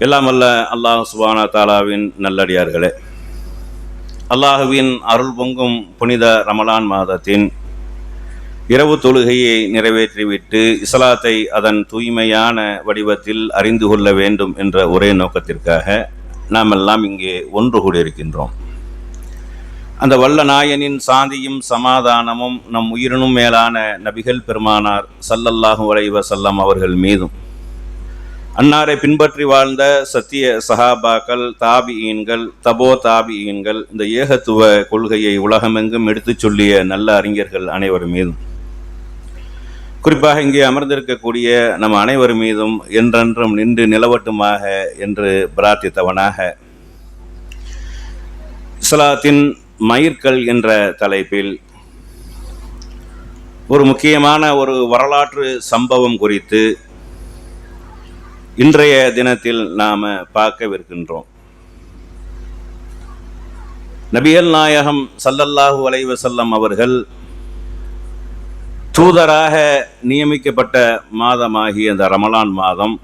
எல்லாம் அல்ல அல்லாஹ் சுபானா தாலாவின் நல்லடியார்களே. அல்லாஹுவின் அருள் பொங்கும் புனித ரமலான் மாதத்தின் இரவு தொழுகையை நிறைவேற்றிவிட்டு இஸ்லாத்தை அதன் தூய்மையான வடிவத்தில் அறிந்து கொள்ள வேண்டும் என்ற ஒரே நோக்கத்திற்காக நாம் எல்லாம் இங்கே ஒன்று கூடியிருக்கின்றோம். அந்த வல்ல நாயனின் சாந்தியும் சமாதானமும் நம் உயிரினும் மேலான நபிகள் பெருமானார் சல்லல்லாஹு அலைஹி செல்லம் அவர்கள் மீதும் அன்னாரை பின்பற்றி வாழ்ந்த சத்திய சஹாபாக்கள் தாபியீன்கள் தபோ தாபியீன்கள் இந்த ஏகத்துவ கொள்கையை உலகமெங்கும் எடுத்துச் சொல்லிய நல்ல அறிஞர்கள் அனைவர் மீதும். குறிப்பாக இங்கே அமர்ந்திருக்கக்கூடிய நம் அனைவர் மீதும் என்றென்றும் நின்று நிலவட்டுமாக என்று பிரார்த்தித்தவனாக இஸ்லாத்தின் மயிர்கள் என்ற தலைப்பில் ஒரு முக்கியமான ஒரு வரலாற்று சம்பவம் குறித்து இன்றைய தினத்தில் நாம் பார்க்கவிருக்கின்றோம். நபிகள் நாயகம் சல்லல்லாஹு அலைவசல்லம் அவர்கள் தூதராக நியமிக்கப்பட்ட மாதமாகிய அந்த ரமலான் மாதம்.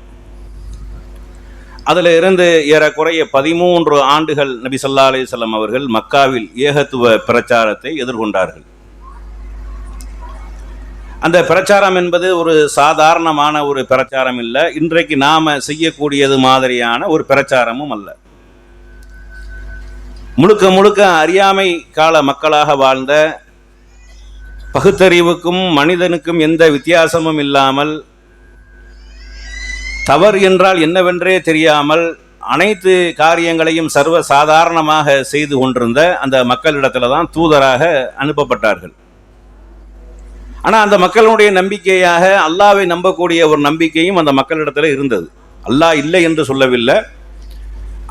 அதில் இருந்து ஏறக்குறைய பதிமூன்று ஆண்டுகள் நபி சல்லா அலைஹி அவர்கள் மக்காவில் ஏகத்துவ பிரச்சாரத்தை எதிர்கொண்டார்கள். அந்த பிரச்சாரம் என்பது ஒரு சாதாரணமான ஒரு பிரச்சாரம் இல்லை. இன்றைக்கு நாம் செய்யக்கூடியது மாதிரியான ஒரு பிரச்சாரமும் அல்ல. முழுக்க முழுக்க அறியாமை கால மக்களாக வாழ்ந்த பகுத்தறிவுக்கும் மனிதனுக்கும் எந்த வித்தியாசமும் இல்லாமல் தவறு என்றால் என்னவென்றே தெரியாமல் அனைத்து காரியங்களையும் சர்வ சாதாரணமாக செய்து கொண்டிருந்த அந்த மக்களிடத்தில் தான் தூதராக அனுப்பப்பட்டார்கள். ஆனால் அந்த மக்களுடைய நம்பிக்கையாக அல்லாவை நம்பக்கூடிய ஒரு நம்பிக்கையும் அந்த மக்களிடத்தில் இருந்தது. அல்லாஹ் இல்லை என்று சொல்லவில்லை.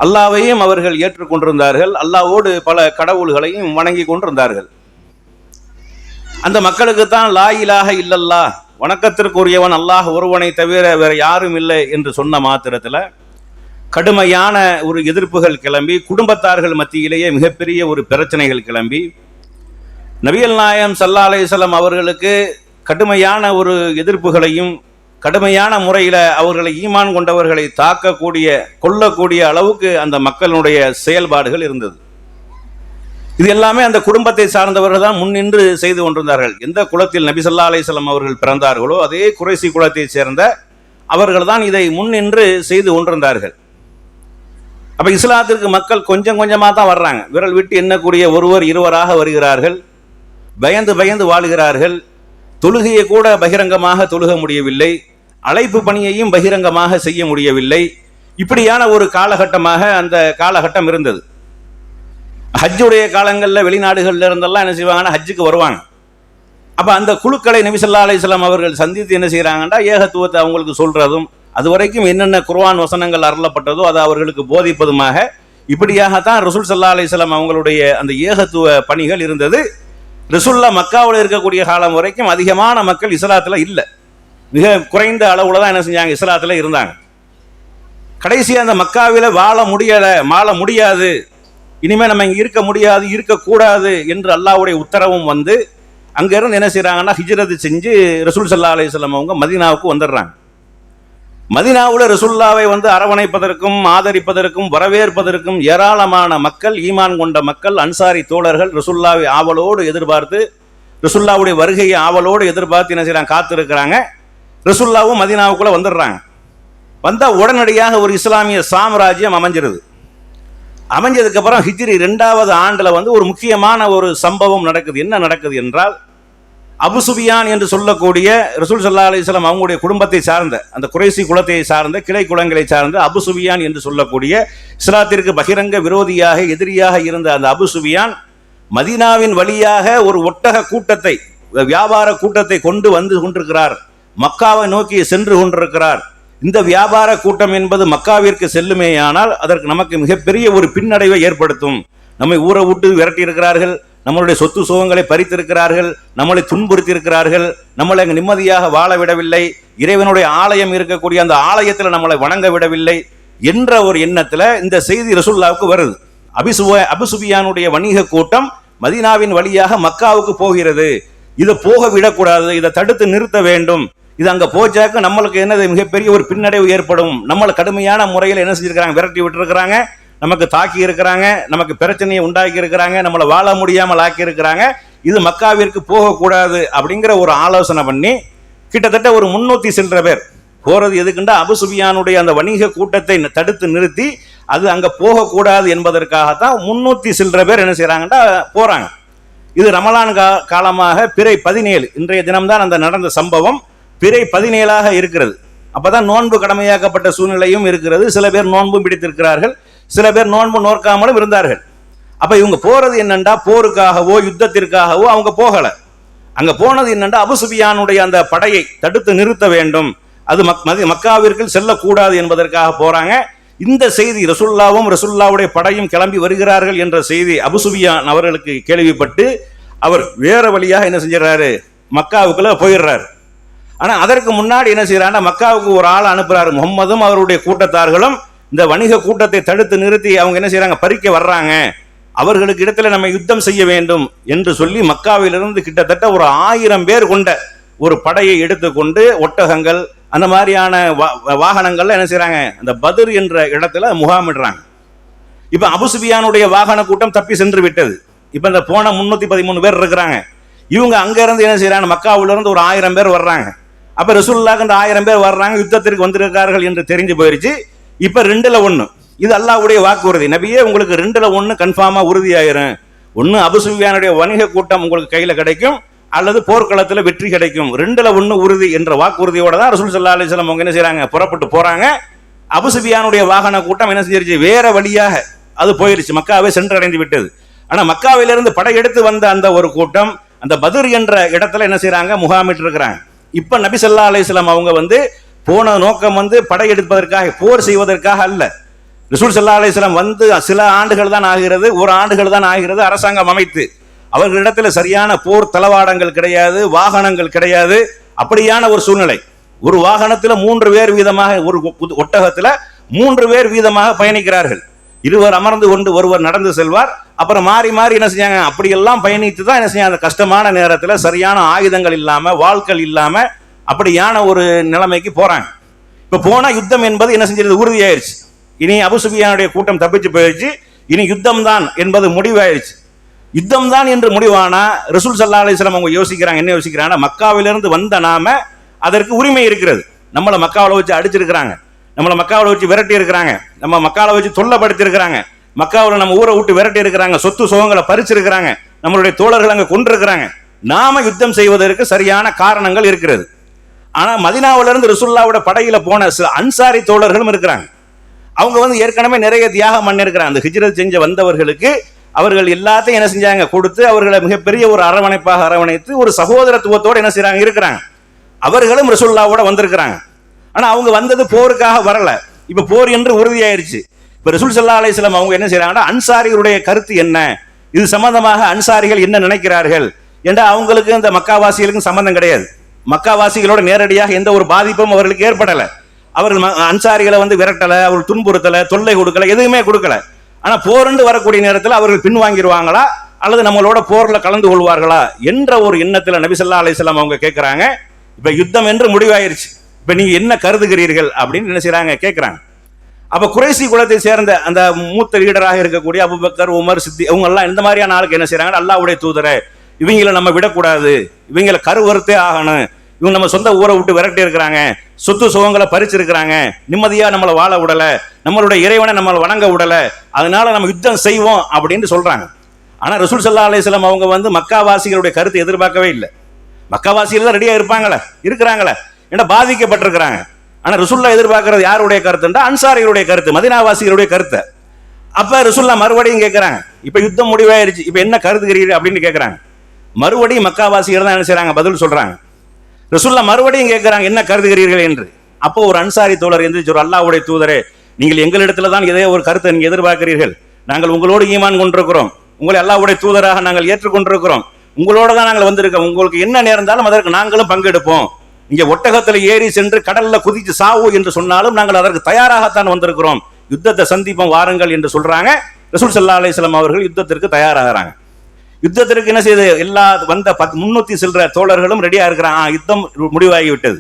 அல்லாவையும் அவர்கள் ஏற்றுக்கொண்டிருந்தார்கள் அல்லாவோடு பல கடவுள்களையும் வணங்கி கொண்டிருந்தார்கள். அந்த மக்களுக்கு தான் லா இலாக இல்லல்லா வணக்கத்திற்குரியவன் அல்லாஹ் ஒருவனை தவிர வேற யாரும் இல்லை என்று சொன்ன மாத்திரத்தில் கடுமையான ஒரு எதிர்ப்புகள் கிளம்பி குடும்பத்தார்கள் மத்தியிலேயே மிகப்பெரிய ஒரு பிரச்சனைகள் கிளம்பி நபியல் நாயம் சல்லா அலையம் அவர்களுக்கு கடுமையான ஒரு எதிர்ப்புகளையும் கடுமையான முறையில் அவர்களை ஈமான் கொண்டவர்களை தாக்கக்கூடிய கொல்லக்கூடிய அளவுக்கு அந்த மக்களுடைய செயல்பாடுகள் இருந்தது. இது எல்லாமே அந்த குடும்பத்தை சார்ந்தவர்கள் தான் முன்னின்று செய்து கொண்டிருந்தார்கள். எந்த குலத்தில் நபி சல்லா அவர்கள் பிறந்தார்களோ அதே குறைசி குலத்தைச் சேர்ந்த அவர்கள் தான் இதை முன்னின்று செய்து கொண்டிருந்தார்கள். அப்போ இஸ்லாத்திற்கு மக்கள் கொஞ்சம் கொஞ்சமாக தான் வர்றாங்க. விரல் விட்டு எண்ணக்கூடிய ஒருவர் இருவராக வருகிறார்கள். பயந்து பயந்து வாழுகிறார்கள். தொழுகையை கூட பகிரங்கமாக தொழுக முடியவில்லை. அழைப்பு பணியையும் பகிரங்கமாக செய்ய முடியவில்லை. இப்படியான ஒரு காலகட்டமாக அந்த காலகட்டம் இருந்தது. ஹஜ்ஜுடைய காலங்களில் வெளிநாடுகளில் இருந்தெல்லாம் என்ன செய்வாங்கன்னா ஹஜ்ஜுக்கு வருவாங்க. அப்போ அந்த குழுக்களை நபிசல்லா அலிஸ்லாம் அவர்கள் சந்தித்து என்ன செய்கிறாங்கன்னா ஏகத்துவத்தை அவங்களுக்கு சொல்கிறதும் அது வரைக்கும் என்னென்ன குர்வான் வசனங்கள் அருளப்பட்டதோ அதை அவர்களுக்கு போதிப்பதுமாக இப்படியாகத்தான் ரசூல் சல்லா அலிஸ்லாம் அவங்களுடைய அந்த ஏகத்துவ பணிகள் இருந்தது. ரிசுல்லா மக்காவில் இருக்கக்கூடிய காலம் வரைக்கும் அதிகமான மக்கள் இஸ்லாத்தில் இல்லை. மிக குறைந்த அளவில் தான் என்ன செஞ்சாங்க? இஸ்லாத்தில் இருந்தாங்க. கடைசி அந்த மக்காவில் வாழ முடியலை வாழ முடியாது. இனிமேல் நம்ம இங்கே இருக்க முடியாது இருக்கக்கூடாது என்று அல்லாவுடைய உத்தரவும் வந்து அங்கேருந்து என்ன செய்கிறாங்கன்னா ஹிஜ்ரத் செஞ்சு ரசூல் சல்லா அலிஸ்லாம் அவங்க மதினாவுக்கு வந்துடுறாங்க. மதினாவில் ரசுல்லாவை வந்து அரவணைப்பதற்கும் ஆதரிப்பதற்கும் வரவேற்பதற்கும் ஏராளமான மக்கள் ஈமான் கொண்ட மக்கள் அன்சாரி தோழர்கள் ரசுல்லாவை ஆவலோடு எதிர்பார்த்து ரசுல்லாவுடைய வருகையை ஆவலோடு எதிர்பார்த்து என்ன செய்யறாங்க காத்திருக்கிறாங்க. ரசுல்லாவும் மதினாவுக்குள்ள வந்துடுறாங்க. வந்தால் உடனடியாக ஒரு இஸ்லாமிய சாம்ராஜ்யம் அமைஞ்சிருது. அமைஞ்சதுக்கப்புறம் ஹிஜ்ரி ரெண்டாவது ஆண்டில் வந்து ஒரு முக்கியமான ஒரு சம்பவம் நடக்குது. என்ன நடக்குது என்றால் அபுசுபியான் என்று சொல்லக்கூடிய ரசூல் சல்லா அலிஸ்லாம் அவங்களுடைய குடும்பத்தை சார்ந்த அந்த குறைசி குலத்தை சார்ந்த கிளை குளங்களை சார்ந்த அபுசுபியான் என்று சொல்லக்கூடிய இஸ்லாத்திற்கு பகிரங்க விரோதியாக எதிரியாக இருந்த அந்த அபுசுபியான் மதீனாவின் வழியாக ஒரு ஒட்டக கூட்டத்தை வியாபார கூட்டத்தை கொண்டு வந்து கொண்டிருக்கிறார். மக்காவை நோக்கி சென்று கொண்டிருக்கிறார். இந்த வியாபார கூட்டம் என்பது மக்காவிற்கு செல்லுமேயானால் அதற்கு நமக்கு மிகப்பெரிய ஒரு பின்னடைவை ஏற்படுத்தும். நம்மை ஊரை விட்டு விரட்டி இருக்கிறார்கள். நம்மளுடைய சொத்து சுகங்களை பறித்திருக்கிறார்கள் நம்மளை துன்புறுத்தியிருக்கிறார்கள் நம்மளை அங்கு நிம்மதியாக வாழ விடவில்லை இறைவனுடைய ஆலயம் இருக்கக்கூடிய அந்த ஆலயத்தில் நம்மளை வணங்க விடவில்லை என்ற ஒரு எண்ணத்தில் இந்த செய்தி ரசுல்லாவுக்கு வருது. அபிசுவ அபிசுபியானுடைய வணிக கூட்டம் மதீனாவின் வழியாக மக்காவுக்கு போகிறது. இதை போக விடக்கூடாது இதை தடுத்து நிறுத்த வேண்டும். இது அங்கே போச்சாக்க நம்மளுக்கு என்னது? மிகப்பெரிய ஒரு பின்னடைவு ஏற்படும். நம்மளை கடுமையான முறையில் என்ன செஞ்சிருக்கிறாங்க? விரட்டி விட்டுருக்கிறாங்க. நமக்கு தாக்கி இருக்கிறாங்க நமக்கு பிரச்சனையை உண்டாக்கி இருக்கிறாங்க நம்மளை வாழ முடியாமல் ஆக்கி இருக்கிறாங்க இது மக்காவிற்கு போகக்கூடாது அப்படிங்கிற ஒரு ஆலோசனை பண்ணி கிட்டத்தட்ட ஒரு முன்னூத்தி சென்ற பேர். போறது எதுக்குண்டா? அபுசுபியானுடைய அந்த வணிக கூட்டத்தை தடுத்து நிறுத்தி அது அங்க போகக்கூடாது என்பதற்காகத்தான் முன்னூத்தி சில்லற பேர் என்ன செய்றாங்கன்னா போறாங்க. இது ரமலான் கா காலமாக பிறை பதினேழு. இன்றைய தினம்தான் அந்த நடந்த சம்பவம். பிறை பதினேழாக இருக்கிறது. அப்பதான் நோன்பு கடமையாக்கப்பட்ட சூழ்நிலையும் இருக்கிறது. சில பேர் நோன்பும் பிடித்திருக்கிறார்கள். சில பேர் நோன்பு நோக்காமலும் இருந்தார்கள். அப்போ இவங்க போகிறது என்னண்டா? போருக்காகவோ யுத்தத்திற்காகவோ அவங்க போகலை. அங்கே போனது என்னண்டா? அபுசுபியானுடைய அந்த படையை தடுத்து நிறுத்த வேண்டும். அது மக் மதி- மக்காவிற்கு செல்லக்கூடாது என்பதற்காக போகிறாங்க இந்த செய்தி ரசுல்லாவும் ரசுல்லாவுடைய படையும் கிளம்பி வருகிறார்கள் என்ற செய்தி அபுசுபியான் அவர்களுக்கு கேள்விப்பட்டு அவர் வேற வழியாக என்ன செஞ்சிடறாரு? மக்காவுக்குள்ள போயிடுறாரு. ஆனால் அதற்கு முன்னாடி என்ன செய்யறாங்கன்னா மக்காவுக்கு ஒரு ஆள் அனுப்புகிறாரு முகம்மதும் அவருடைய கூட்டத்தார்களும் இந்த வணிக கூட்டத்தை தடுத்து நிறுத்தி அவங்க என்ன செய்கிறாங்க பறிக்க வர்றாங்க. அவர்களுக்கு இடத்துல நம்ம யுத்தம் செய்ய வேண்டும் என்று சொல்லி மக்காவிலிருந்து கிட்டத்தட்ட ஒரு ஆயிரம் பேர் கொண்ட ஒரு படையை எடுத்துக்கொண்டு ஒட்டகங்கள் அந்த மாதிரியான வா- வாகனங்கள்ல என்ன செய்கிறாங்க அந்த பதிர் என்ற இடத்துல முகாமிடுறாங்க இப்ப அபுசுபியானுடைய வாகன கூட்டம் தப்பி சென்று விட்டது. இப்ப இந்த போன முன்னூத்தி பதிமூணு பேர் இருக்கிறாங்க. இவங்க அங்க இருந்து என்ன செய்யறாங்க மக்காவுல இருந்து ஒரு ஆயிரம் பேர் வர்றாங்க. அப்ப ரசூல்லாக்கு இந்த ஆயிரம் பேர் வர்றாங்க யுத்தத்திற்கு வந்திருக்கார்கள் என்று தெரிஞ்சு போயிருச்சு. இப்ப ரெண்டுல ஒண்ணு. இது அல்லாவுடைய வாக்குறுதி. நபியே உங்களுக்கு ரெண்டுல ஒண்ணு கன்ஃபார்மா உறுதியாயிரும். ஒண்ணு அபுசுவியானுடைய வணிக கூட்டம் உங்களுக்கு கையில கிடைக்கும் அல்லது போர்க்களத்தில் வெற்றி கிடைக்கும். ரெண்டுல ஒண்ணு உறுதி என்ற வாக்குறுதியோட தான் ரசூல் சல்லா அலிஸ்லாம் அவங்க என்ன செய்கிறாங்க புறப்பட்டு போறாங்க. அபுசுபியானுடைய வாகன கூட்டம் என்ன செஞ்சிருச்சு? வேற வழியாக அது போயிருச்சு. மக்காவை சென்றடைந்து விட்டது. ஆனா மக்காவிலிருந்து படையெடுத்து வந்த அந்த ஒரு கூட்டம் அந்த பதிர் என்ற இடத்துல என்ன செய்கிறாங்க முகாமிட்டு இருக்கிறாங்க இப்ப நபி ஸல்லல்லாஹு அலிஸ்லாம் அவங்க வந்து போன நோக்கம் வந்து படையெடுப்பதற்காக போர் செய்வதற்காக அல்ல. ரிசூல் ஸல்லல்லாஹு அலிஸ்லாம் வந்து சில ஆண்டுகள் தான் ஆகிறது ஒரு ஆண்டுகள் தான் ஆகிறது அரசாங்கம் அமைத்து. அவர்களிடத்தில் சரியான போர் தளவாடங்கள் கிடையாது வாகனங்கள் கிடையாது. அப்படியான ஒரு சூழ்நிலை. ஒரு வாகனத்தில் மூன்று பேர் வீதமாக ஒரு ஒட்டகத்தில் மூன்று பேர் வீதமாக பயணிக்கிறார்கள். இருவர் அமர்ந்து கொண்டு ஒருவர் நடந்து செல்வார். அப்புறம் மாறி மாறி என்ன செஞ்சாங்க அப்படியெல்லாம் பயணித்து தான் என்ன செஞ்சாங்க அந்த கஷ்டமான நேரத்தில் சரியான ஆயுதங்கள் இல்லாமல் வாழ்க்கள் இல்லாமல் அப்படியான ஒரு நிலைமைக்கு போறாங்க. இப்ப போனா யுத்தம் என்பது என்ன செஞ்சிருது? உறுதியாயிருச்சு. இனி அபுசுபியானுடைய கூட்டம் தப்பிச்சு போயிருச்சு. இனி யுத்தம் தான் என்பது முடிவாயிருச்சு. யுத்தம் தான் என்று முடிவானா? ரசூல் சல்லா அலிஸ்லாம் அவங்க யோசிக்கிறாங்க. என்ன யோசிக்கிறாங்கன்னா மக்காவிலிருந்து வந்த நாம அதற்கு உரிமை இருக்கிறது. நம்மளை மக்காவில் வச்சு அடிச்சிருக்கிறாங்க. நம்மளை மக்காவில் வச்சு விரட்டி இருக்கிறாங்க. நம்ம மக்காவில் வச்சு தொல்லப்படுத்திருக்கிறாங்க. மக்காவில் நம்ம ஊரை விட்டு விரட்டி இருக்கிறாங்க. சொத்து சுகங்களை பறிச்சிருக்கிறாங்க. நம்மளுடைய தோழர்கள் அங்கே கொண்டிருக்கிறாங்க. நாம யுத்தம் செய்வதற்கு சரியான காரணங்கள் இருக்கிறது. ஆனால் மதினாவிலிருந்து ரிசுல்லாவோட படையில் போன சில அன்சாரி தோழர்களும் இருக்கிறாங்க. அவங்க வந்து ஏற்கனவே நிறைய தியாகம் பண்ணியிருக்கிறாங்க அந்த ஹிஜ்ரத் செஞ்ச வந்தவர்களுக்கு அவர்கள் எல்லாத்தையும் என்ன செஞ்சாங்க? கொடுத்து அவர்களை மிகப்பெரிய ஒரு அரவணைப்பாக அரவணைத்து ஒரு சகோதரத்துவத்தோடு என்ன செய்கிறாங்க இருக்கிறாங்க. அவர்களும் ரசூல்லாவோட வந்திருக்கிறாங்க. ஆனால் அவங்க வந்தது போருக்காக வரல. இப்போ போர் என்று உறுதியாயிருச்சு. இப்போ ரசூல் சல்லா அலிஸ்லாம் அவங்க என்ன செய்கிறாங்கன்னா அன்சாரிகளுடைய கருத்து என்ன? இது சம்பந்தமாக அன்சாரிகள் என்ன நினைக்கிறார்கள்? என்றால் அவங்களுக்கு இந்த மக்காவாசிகளுக்கும் சம்மந்தம் கிடையாது. மக்காவாசிகளோட நேரடியாக எந்த ஒரு பாதிப்பும் அவர்களுக்கு ஏற்படல. அவர்கள் அன்சாரிகளை வந்து விரட்டல அவர்கள் துன்புறுத்தல தொல்லை கொடுக்கல எதுவுமே கொடுக்கல. ஆனா போருண்டு வரக்கூடிய நேரத்தில் அவர்கள் பின்வாங்கிடுவாங்களா? அல்லது நம்மளோட போர்ல கலந்து கொள்வார்களா? என்ற ஒரு எண்ணத்துல நபிசல்லா ஸல்லல்லாஹு அவங்க கேட்குறாங்க இப்ப யுத்தம் என்று முடிவாயிருச்சு. இப்ப நீங்க என்ன கருதுகிறீர்கள் அப்படின்னு என்ன செய்றாங்க? கேட்குறாங்க அப்ப குறைசி குலத்தை சேர்ந்த அந்த மூத்த லீடராக இருக்கக்கூடிய அபுபக்கர் உமர் சித்தி அவங்க எல்லாம் இந்த மாதிரியான ஆளுக்கு என்ன செய்றாங்க? அல்லாவுடைய தூதரை இவங்கள நம்ம விடக்கூடாது. இவங்களை கருவறுத்தே ஆகணும். இவங்க நம்ம சொந்த ஊரை விட்டு விரட்டி இருக்கிறாங்க. சொத்து சுகங்களை பறிச்சிருக்கிறாங்க. நிம்மதியா நம்மளை வாழ விடல. நம்மளுடைய இறைவனை நம்மளை வணங்க விடல. அதனால நம்ம யுத்தம் செய்வோம் அப்படின்னு சொல்றாங்க. ஆனா ரசூல் சல்லா அலிஸ்லாம் அவங்க வந்து மக்காவாசிகளுடைய கருத்தை எதிர்பார்க்கவே இல்லை. மக்காவாசிகள் தான் ரெடியா இருப்பாங்களே. இருக்கிறாங்களே. ஏன்னா பாதிக்கப்பட்டிருக்கிறாங்க. ஆனா ரசுல்லா எதிர்பார்க்கறது யாருடைய கருத்துண்டா அன்சாரிகளுடைய கருத்து மதினாவாசிகளுடைய கருத்தை. அப்ப ரசுல்லா மறுபடியும் கேட்கிறாங்க இப்ப யுத்தம் முடிவாயிருச்சு. இப்ப என்ன கருதுகிறீர்கள் அப்படின்னு கேட்கிறாங்க மறுபடியும் மக்காவாசிகள் தான் என்ன செய்கிறாங்க பதில் சொல்றாங்க. ரசுல்லா மறுபடியும் கேட்குறாங்க என்ன கருதுகிறீர்கள் என்று. அப்போ ஒரு அன்சாரி தோழர் எந்திரிச்சு ஒரு அல்லாவுடைய தூதரே நீங்கள் எங்களிடத்துல தான் இதே ஒரு கருத்தை நீங்க எதிர்பார்க்கிறீர்கள். நாங்கள் உங்களோடு ஈமான் கொண்டிருக்கிறோம். உங்களை அல்லாவுடைய தூதராக நாங்கள் ஏற்றுக்கொண்டிருக்கிறோம். உங்களோட தான் நாங்கள் வந்திருக்கோம். உங்களுக்கு என்ன நேர்ந்தாலும் அதற்கு நாங்களும் பங்கெடுப்போம். இங்க ஒட்டகத்தில் ஏறி சென்று கடல்ல குதித்து சாவு என்று சொன்னாலும் நாங்கள் அதற்கு தயாராகத்தான் வந்திருக்கிறோம். யுத்தத்தை சந்திப்போம் வாருங்கள் என்று சொல்றாங்க. ரசூல் சல்லா அலிஸ்லாம் அவர்கள் யுத்தத்திற்கு தயாராகிறாங்க. யுத்தத்திற்கு என்ன செய்து? எல்லா வந்த பத் முன்னூத்தி செல்ற தோழர்களும் ரெடியா இருக்கிறாங்க. யுத்தம் முடிவாகிவிட்டது.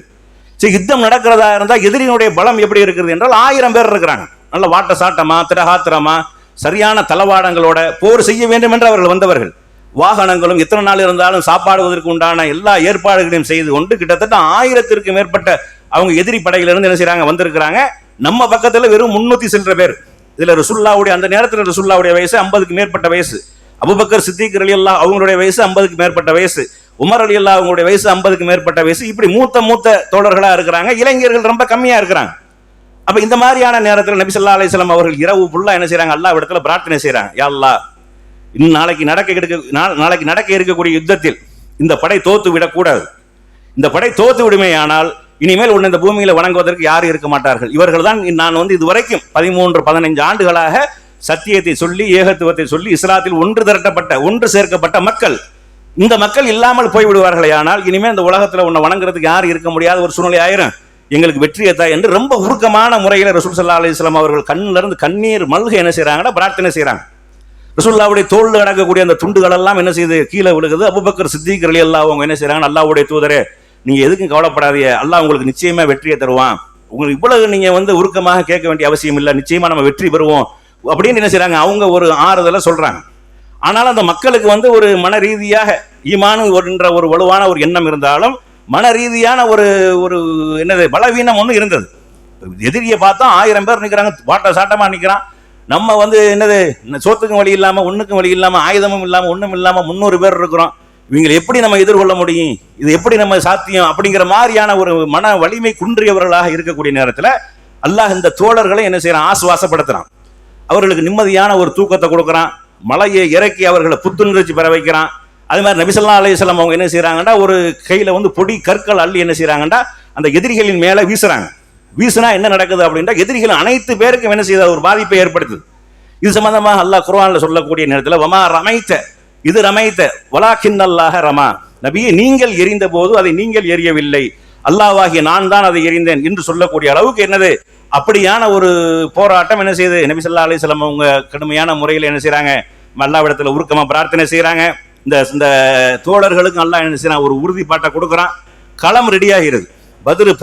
சரி யுத்தம் நடக்கிறதா இருந்தா எதிரியினுடைய பலம் எப்படி இருக்கிறது என்றால் ஆயிரம் பேர் இருக்கிறாங்க. நல்ல வாட்ட சாட்டமா திரகாத்திரமா சரியான தளவாடங்களோட போர் செய்ய வேண்டும் என்று அவர்கள் வந்தவர்கள். வாகனங்களும் எத்தனை நாள் இருந்தாலும் சாப்பாடுவதற்கு உண்டான எல்லா ஏற்பாடுகளையும் செய்து கொண்டு கிட்டத்தட்ட ஆயிரத்திற்கு மேற்பட்ட அவங்க எதிரி படையிலிருந்து என்ன செய்கிறாங்க வந்திருக்கிறாங்க. நம்ம பக்கத்துல வெறும் முன்னூத்தி சில்லற பேர். இதுல ரசுல்லாவுடைய அந்த நேரத்தில் ரசுல்லாவுடைய வயசு ஐம்பதுக்கு மேற்பட்ட வயசு. அபுபக்கர் சித்திக் அலி அல்லா அவங்களுடைய வயசு ஐம்பதுக்கு மேற்பட்ட வயசு. உமர் அலி அல்லா அவங்களுடைய வயசு ஐம்பதுக்கு மேற்பட்ட வயசு. இப்படி மூத்த மூத்த தோழர்களா இருக்கிறாங்க. இளைஞர்கள் ரொம்ப கம்மியா இருக்கிறாங்க. அப்ப இந்த மாதிரியான நேரத்தில் நபிசல்லா அலிஸ்லாம் அவர்கள் இரவு ஃபுல்லாக என்ன செய்கிறாங்க அல்லா இடத்துல பிரார்த்தனை செய்றாங்க. யாழ்லா இன்னும் நாளைக்கு நடக்க எடுக்க நாளைக்கு நடக்க இருக்கக்கூடிய யுத்தத்தில் இந்த படை தோத்து விடக்கூடாது. இந்த படை தோத்து விடுமேயானால் இனிமேல் உன்னை இந்த பூமியில வணங்குவதற்கு யாரும் இருக்க மாட்டார்கள். இவர்கள் தான் நான் வந்து இதுவரைக்கும் பதிமூன்று பதினைஞ்சு ஆண்டுகளாக சத்தியத்தை சொல்லி ஏகத்துவத்தை சொல்லி இஸ்லாத்தில் ஒன்று திரட்டப்பட்ட ஒன்று சேர்க்கப்பட்ட மக்கள். இந்த மக்கள் இல்லாமல் போய்விடுவார்களே ஆனால் இனிமேல் இந்த உலகத்தில் உன்னை வணங்குறதுக்கு யாரும் இருக்க முடியாத ஒரு சூழ்நிலை ஆயிரும். எங்களுக்கு வெற்றியத்தா என்று ரொம்ப உருக்கமான முறையில் ரசூல் சல்லா அலிஸ்லாம் அவர்கள் கண்ணிலிருந்து கண்ணீர் மல்க என்ன செய்கிறாங்கன்னா பிரார்த்தனை செய்கிறாங்க ரசூல்லாவுடைய தோல் அடக்கக்கூடிய அந்த துண்டுகள் எல்லாம் என்ன செய்யுது கீழே விழுகுது. அபுபக்கர் சித்திக் அலி அல்லாஹ் அவங்க என்ன செய்கிறாங்க அல்லாவுடைய தூதரே நீங்கள் எதுக்கும் கவலைப்படாதீங்க. அல்லாஹ் உங்களுக்கு நிச்சயமாக வெற்றியை தருவான். உங்களுக்கு இவ்வளவு நீங்கள் வந்து உருக்கமாக கேட்க வேண்டிய அவசியம் இல்லை. நிச்சயமா நம்ம வெற்றி பெறுவோம். அப்படின்னு என்ன செய்கிறாங்க அவங்க ஒரு ஆறுதலை சொல்கிறாங்க ஆனால் அந்த மக்களுக்கு வந்து ஒரு மன ரீதியாக ஈமானு என்ற ஒரு வலுவான ஒரு எண்ணம் இருந்தாலும் மன ரீதியான ஒரு ஒரு என்னது பலவீனம் ஒன்று இருந்தது. எதிரியை பார்த்தா ஆயிரம் பேர் நிற்கிறாங்க வாட்ட சாட்டமாக நிற்கிறான் நம்ம வந்து என்னது சோத்துக்கும் வழி இல்லாமல் ஒன்றுக்கும் வழி இல்லாமல் ஆயுதமும் இல்லாமல் ஒன்றும் இல்லாமல் முந்நூறு பேர் இருக்கிறோம். இவங்களை எப்படி நம்ம எதிர்கொள்ள முடியும்? இது எப்படி நம்ம சாத்தியம்? அப்படிங்கிற மாதிரியான ஒரு மன வலிமை குன்றியவர்களாக இருக்கக்கூடிய நேரத்தில் அல்லாஹ் இந்த தோழர்களை என்ன செய்யறான் ஆசுவாசப்படுத்துறான். அவர்களுக்கு நிம்மதியான ஒரு தூக்கத்தை கொடுக்குறான். மலையை இறக்கி அவர்களை புத்துணர்ச்சி பெற வைக்கிறான். அது மாதிரி நபிசல்லா அலையம் அவங்க என்ன செய்கிறாங்கன்னா ஒரு கையில் வந்து பொடி கற்கள் அள்ளி என்ன செய்கிறாங்கன்னா அந்த எதிரிகளின் மேலே வீசுகிறாங்க வீசுனா என்ன நடக்குது அப்படின்னா எதிரிகள் அனைத்து பேருக்கும் என்ன செய்யுது? ஒரு பாதிப்பை ஏற்படுத்துது. இது சம்பந்தமாக அல்லாஹ் குர்ஆன்ல சொல்லக்கூடிய நேரத்தில் வமா ரமைத்த இது ரமைத்த வலாக்கின் அல்லாஹ ரமா நபியை நீங்கள் எரிந்த போது அதை நீங்கள் எரியவில்லை அல்லாவாகிய நான் தான் அதை எரிந்தேன் என்று சொல்லக்கூடிய அளவுக்கு என்னது? அப்படியான ஒரு போராட்டம் என்ன செய்யுது? நபி ஸல்லல்லாஹு அலைஹி அவங்க கடுமையான முறையில் என்ன செய்கிறாங்க அல்லாஹ்விடத்துல உருக்கமாக பிரார்த்தனை செய்கிறாங்க இந்த இந்த தோழர்களுக்கும் அல்லா என்ன செய்யறான் ஒரு உறுதிப்பாட்டை கொடுக்குறான். களம் ரெடி ஆகிறது.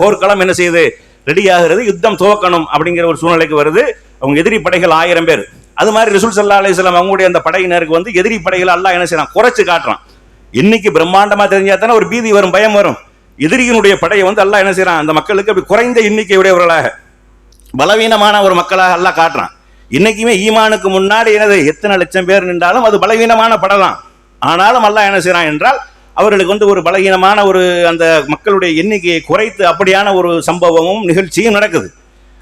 போர்க்களம் என்ன செய்யுது? ரெடி ஆகிறது. யுத்தம் துவக்கணும் அப்படிங்கிற ஒரு சூழ்நிலைக்கு வருது. அவங்க எதிரி படைகள் ஆயிரம் பேர். அது மாதிரி ரிசுல் சல்லா அலிஸ்லாம் அவங்களுடைய அந்த படையினருக்கு வந்து எதிரி படைகள் அல்லாஹ் என்ன செய்யறான் குறைச்சு காட்டுறான். இன்னைக்கு பிரம்மாண்டமா தெரிஞ்சா தானே ஒரு பீதி வரும் பயம் வரும். எதிரியினுடைய படையை வந்து அல்லாஹ் என்ன செய்யறான் அந்த மக்களுக்கு அப்படி குறைந்த எண்ணிக்கை உடையவர்களாக பலவீனமான ஒரு மக்களாக அல்லாஹ் காட்டுறான். இன்னைக்குமே ஈமானுக்கு முன்னாடி என்னது? எத்தனை லட்சம் பேர் நின்றாலும் அது பலவீனமான படம் தான் ஆனாலும் அல்லாஹ் என்ன செய்யறான் என்றால் அவர்களுக்கு வந்து ஒரு பலவீனமான ஒரு அந்த மக்களுடைய எண்ணிக்கையை குறைத்து அப்படியான ஒரு சம்பவமும் நிகழ்ச்சியும் நடக்குது.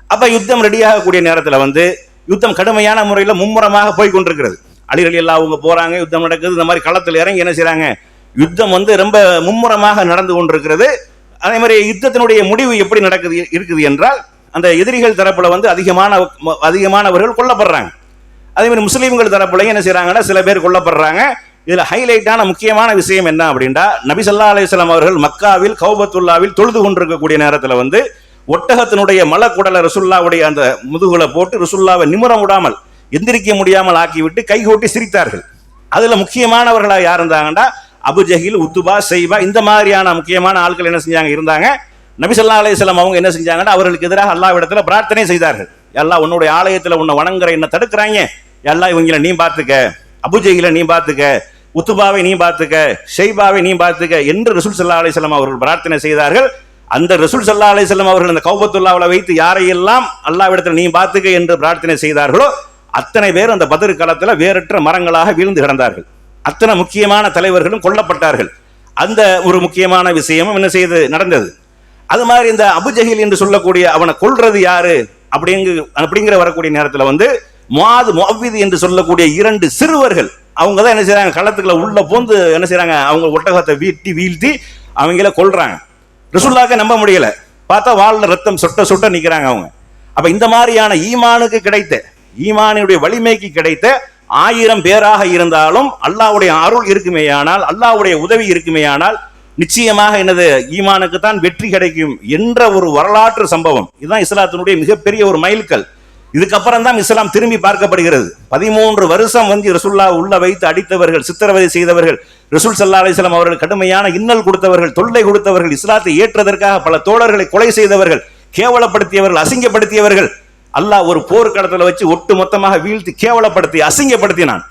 அப்போ யுத்தம் ரெடியாகக்கூடிய நேரத்தில் வந்து யுத்தம் கடுமையான முறையில் மும்முரமாக போய் கொண்டிருக்கிறது. அலிரலி எல்லாம் அவங்க போகிறாங்க யுத்தம் நடக்குது இந்த மாதிரி களத்தில் இறங்கி என்ன செய்கிறாங்க யுத்தம் வந்து ரொம்ப மும்முரமாக நடந்து கொண்டிருக்கிறது. அதே மாதிரி யுத்தத்தினுடைய முடிவு எப்படி நடக்குது இருக்குது என்றால் அந்த எதிரிகள் தரப்புல வந்து அதிகமான அதிகமானவர்கள் கொல்லப்படுறாங்க. அதே மாதிரி முஸ்லீம்கள் தரப்புலையும் என்ன செய்யறாங்கன்னா சில பேர் கொல்லப்படுறாங்க. இதுல ஹைலைட்டான முக்கியமான விஷயம் என்ன அப்படின்னா நபிசல்லா அலிஸ்லாம் அவர்கள் மக்காவில் கௌபத்துல்லாவில் தொழுது கொண்டிருக்கக்கூடிய நேரத்தில் வந்து ஒட்டகத்தினுடைய மலக்குடலை ரசுல்லாவுடைய அந்த முதுகுல போட்டு ரசுல்லாவை நிமிர விடாமல் எந்திரிக்க முடியாமல் ஆக்கிவிட்டு கைகோட்டி சிரித்தார்கள். அதுல முக்கியமானவர்களாக யார் இருந்தாங்கன்னா அபுஜஹில் உத்துபா செய்பா இந்த மாதிரியான முக்கியமான ஆட்கள் என்ன செஞ்சாங்க? இருந்தாங்க. நபிசல்லா ஸல்லல்லாஹு அவங்க என்ன செஞ்சாங்கன்னா அவர்களுக்கு எதிராக அல்லாவிடத்தில் பிரார்த்தனை செய்தார்கள். எல்லாம் உன்னுடைய ஆலயத்தில் உன்னை வணங்குற என்ன தடுக்கிறாங்க எல்லாம் இவங்களை நீ பார்த்துக்க. அபுஜெயில நீ பார்த்துக்க. உத்துபாவை நீ பார்த்துக்க. ஷெய்பாவை நீ பார்த்துக்க. என்று ரசூல் சல்லா அலிஸ்லாம் அவர்கள் பிரார்த்தனை செய்தார்கள். அந்த ரசூல் சல்லா அலிஸ்லாம் அவர்கள் அந்த கௌபத்துல்லாவில் வைத்து யாரையெல்லாம் அல்லாவிடத்தில் நீ பார்த்துக்க? என்று பிரார்த்தனை செய்தார்களோ அத்தனை பேர் அந்த பதிர் வேறற்ற மரங்களாக வீழ்ந்து கிடந்தார்கள். அத்தனை முக்கியமான தலைவர்களும் கொல்லப்பட்டார்கள். அந்த ஒரு முக்கியமான விஷயமும் என்ன செய்து நடந்தது. அது மாதிரி இந்த அபுஜஹில் என்று சொல்லக்கூடிய அவனை கொள்றது யாரு? அப்படிங்கு அப்படிங்கிற வரக்கூடிய நேரத்தில் வந்து மாது மொவ்விது என்று சொல்லக்கூடிய இரண்டு சிறுவர்கள் அவங்க தான் என்ன செய்யறாங்க களத்துக்குள்ள உள்ள போந்து என்ன செய்யறாங்க அவங்க ஒட்டகத்தை வீட்டி வீழ்த்தி அவங்கள கொள்றாங்க ரிசுல்லாக்க நம்ப முடியல. பார்த்தா வால்ல ரத்தம் சொட்ட சொட்ட நிற்கிறாங்க அவங்க. அப்ப இந்த மாதிரியான ஈமானுக்கு கிடைத்த ஈமானுடைய வலிமைக்கு கிடைத்த ஆயிரம் பேராக இருந்தாலும் அல்லாஹ்வுடைய அருள் இருக்குமேயானால் அல்லாஹ்வுடைய உதவி இருக்குமேயானால் நிச்சயமாக எனது ஈமானுக்கு தான் வெற்றி கிடைக்கும் என்ற ஒரு வரலாற்று சம்பவம். இதுதான் இஸ்லாத்தினுடைய மிகப்பெரிய ஒரு மைல்கல். இதுக்கப்புறம் தான் இஸ்லாம் திரும்பி பார்க்கப்படுகிறது. பதிமூன்று வருஷம் வந்து ரசுல்லா உள்ள வைத்து அடித்தவர்கள் சித்திரவதை செய்தவர்கள் ரசூல் சல்லா அலிஸ்லாம் அவர்கள் கடுமையான இன்னல் கொடுத்தவர்கள் தொல்லை கொடுத்தவர்கள் இஸ்லாத்தை ஏற்றதற்காக பல தோழர்களை கொலை செய்தவர்கள் கேவலப்படுத்தியவர்கள் அசிங்கப்படுத்தியவர்கள் அல்லாஹ் ஒரு போர்க்களத்தில் வச்சு ஒட்டு மொத்தமாக வீழ்த்தி கேவலப்படுத்தி அசிங்கப்படுத்தினான்.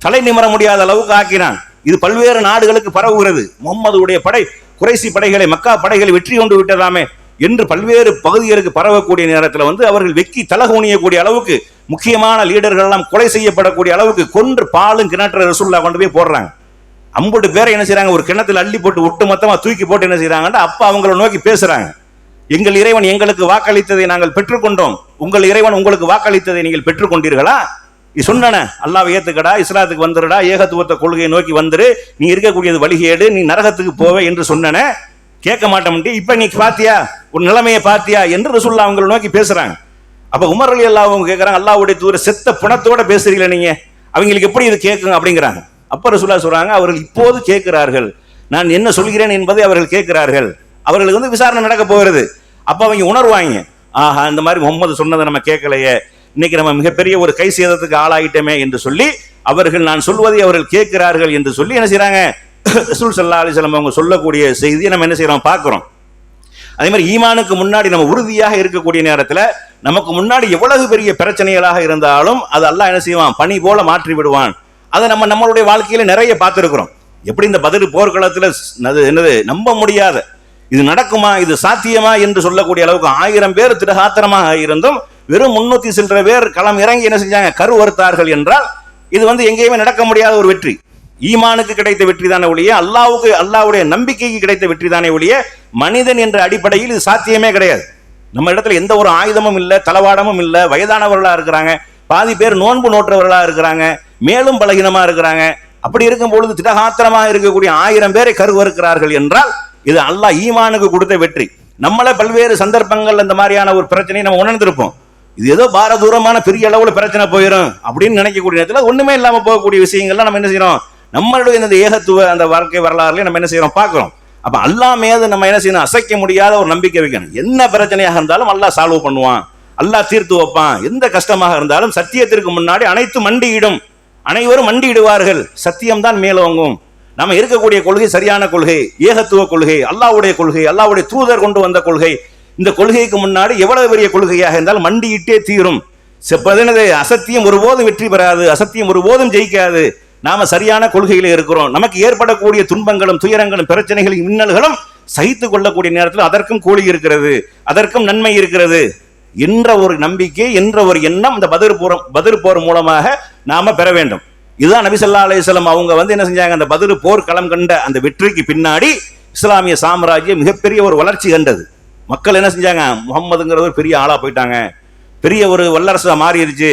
தலை நிமர முடியாத அளவுக்கு ஆக்கினான். இது பல்வேறு நாடுகளுக்கு பரவுகிறது. முகமதுடைய படை குறைசி படைகளை மக்கா படைகளை வெற்றி கொண்டு விட்டதாமே என்று பல்வேறு பகுதிகளுக்கு பரவக்கூடிய நேரத்தில் வந்து அவர்கள் வெக்கி தலகுனியக்கூடிய அளவுக்கு முக்கியமான லீடர்கள் எல்லாம் கொலை செய்யப்படக்கூடிய அளவுக்கு கொன்று பாலும் கிணற்ற ரசுல்லா கொண்டு போய் போடுறாங்க. அம்புட்டு பேரை என்ன செய்யறாங்க ஒரு கிணத்துல அள்ளி போட்டு ஒட்டு மொத்தமா தூக்கி போட்டு என்ன செய்றாங்கன்னா அப்பா அவங்கள நோக்கி பேசுறாங்க. எங்கள் இறைவன் எங்களுக்கு வாக்களித்ததை நாங்கள் பெற்றுக்கொண்டோம். உங்கள் இறைவன் உங்களுக்கு வாக்களித்ததை நீங்கள் பெற்றுக்கொண்டீர்களா? சொன்னன அல்லாஹ் ஏத்துக்கடா இஸ்லாத்துக்கு வந்துருடா ஏகத்துவத்தை கொள்கையை நோக்கி வந்துரு நீ இருக்கக்கூடியது வழிகேடு நீ நரகத்துக்கு போவே என்று சொன்னன. கேட்க மாட்டோம்ட்டு இப்ப நீ பாத்தியா? ஒரு நிலைமையை பாத்தியா? என்று ரசுல்லா அவங்களை நோக்கி பேசுறாங்க. அப்ப உமர் அலி அல்லாஹ் அவங்க கேட்கறாங்க அல்லாவுடைய தூர செத்த புணத்தோட பேசுறீங்களா நீங்க? அவங்களுக்கு எப்படி இது கேட்குங்க? அப்படிங்கிறாங்க. அப்ப ரசுல்லா சொல்றாங்க அவர்கள் இப்போது கேட்கிறார்கள். நான் என்ன சொல்கிறேன் என்பதை அவர்கள் கேட்கிறார்கள். அவர்களுக்கு வந்து விசாரணை நடக்க போகிறது. அப்போ அவங்க உணர்வாங்க. ஆஹா இந்த மாதிரி முகமது சொன்னதை நம்ம கேட்கலையே. இன்னைக்கு நம்ம மிகப்பெரிய ஒரு கை சேதத்துக்கு ஆளாயிட்டோமே என்று சொல்லி அவர்கள் நான் சொல்வதை அவர்கள் கேட்கிறார்கள் என்று சொல்லி என்ன செய்யறாங்க ரசூல் சல்லா அலிஸ்லாம் அவங்க சொல்லக்கூடிய செய்தியை நம்ம என்ன செய்யறோம் பார்க்குறோம். அதே மாதிரி ஈமானுக்கு முன்னாடி நம்ம உறுதியாக இருக்கக்கூடிய நேரத்தில் நமக்கு முன்னாடி எவ்வளவு பெரிய பிரச்சனைகளாக இருந்தாலும் அது அல்லாஹ் என்ன செய்வான்? பணி போல மாற்றி விடுவான். அதை நம்ம நம்மளுடைய வாழ்க்கையில நிறைய பார்த்துருக்குறோம். எப்படி இந்த பதில் போர்க்களத்தில் என்னது நம்ப முடியாத இது நடக்குமா? இது சாத்தியமா? என்று சொல்லக்கூடிய அளவுக்கு ஆயிரம் பேர் திடகாத்திரமாக இருந்தும் வெறும் முன்னூத்தி சில்லற பேர் களம் இறங்கி என்ன செஞ்சாங்க? கருவறுத்தார்கள் என்றால் இது வந்து எங்கேயுமே நடக்க முடியாத ஒரு வெற்றி. ஈமானுக்கு கிடைத்த வெற்றி தானே ஒழிய அல்லாவுக்கு அல்லாவுடைய நம்பிக்கைக்கு கிடைத்த வெற்றி தானே ஒழிய மனிதன் என்ற அடிப்படையில் இது சாத்தியமே கிடையாது. நம்ம இடத்துல எந்த ஒரு ஆயுதமும் இல்லை தளவாடமும் இல்லை வயதானவர்களா இருக்கிறாங்க பாதி பேர் நோன்பு நோற்றவர்களா இருக்கிறாங்க மேலும் பலகீனமா இருக்கிறாங்க. அப்படி இருக்கும் பொழுது திடகாத்திரமாக இருக்கக்கூடிய ஆயிரம் பேரை கருவறுக்கிறார்கள் என்றால் இது அல்லாஹ் ஈமானுக்கு கொடுத்த வெற்றி. நம்மள பல்வேறு சந்தர்ப்பங்கள் இந்த மாதிரியான ஒரு பிரச்சனையை நம்ம உணர்ந்திருப்போம். இது ஏதோ பாரதூரமான பெரிய அளவுல பிரச்சனை போயிடும் அப்படின்னு நினைக்கக்கூடிய நேரத்தில் ஒண்ணுமே இல்லாம போகக்கூடிய விஷயங்கள்லாம் நம்ம என்ன செய்யறோம்? நம்மளுடைய இந்த ஏகத்துவ அந்த வாழ்க்கை வரலாறுலையும் நம்ம என்ன செய்யறோம்? பார்க்குறோம். அப்ப அல்லா மீது நம்ம என்ன செய்யணும்? அசைக்க முடியாத ஒரு நம்பிக்கை வைக்கணும். என்ன பிரச்சனையாக இருந்தாலும் அல்லாஹ் சால்வ் பண்ணுவான். அல்லாஹ் தீர்த்து வைப்பான். எந்த கஷ்டமாக இருந்தாலும் சத்தியத்திற்கு முன்னாடி அனைத்து மண்டியிடும். அனைவரும் மண்டியிடுவார்கள். சத்தியம்தான் மேலோங்கும். நம்ம இருக்கக்கூடிய கொள்கை சரியான கொள்கை ஏகத்துவ கொள்கை அல்லாவுடைய கொள்கை அல்லாவுடைய தூதர் கொண்டு வந்த கொள்கை. இந்த கொள்கைக்கு முன்னாடி எவ்வளவு பெரிய கொள்கையாக இருந்தாலும் மண்டியிட்டே தீரும். செப்பதனது அசத்தியம் ஒருபோதும் வெற்றி பெறாது அசத்தியம் ஒருபோதும் ஜெயிக்காது. நாம சரியான கொள்கையில இருக்கிறோம். நமக்கு ஏற்படக்கூடிய துன்பங்களும் துயரங்களும் பிரச்சனைகளும் மின்னல்களும் சகித்துக் கொள்ளக்கூடிய நேரத்தில் அதற்கும் கூலி இருக்கிறது அதற்கும் நன்மை இருக்கிறது என்ற ஒரு நம்பிக்கை என்ற ஒரு எண்ணம் இந்த பதிர் போர் பதிர் போர் மூலமாக நாம பெற வேண்டும். இதுதான் நபிசல்லா ஸல்லல்லாஹு அவங்க வந்து என்ன செஞ்சாங்க? அந்த பதில் போர் களம் கண்ட அந்த வெற்றிக்கு பின்னாடி இஸ்லாமிய சாம்ராஜ்யம் மிகப்பெரிய ஒரு வளர்ச்சி கண்டது. மக்கள் என்ன செஞ்சாங்க? முகம்மதுங்கிற ஒரு பெரிய ஆளாக போயிட்டாங்க. பெரிய ஒரு வல்லரசாக மாறிடுச்சு.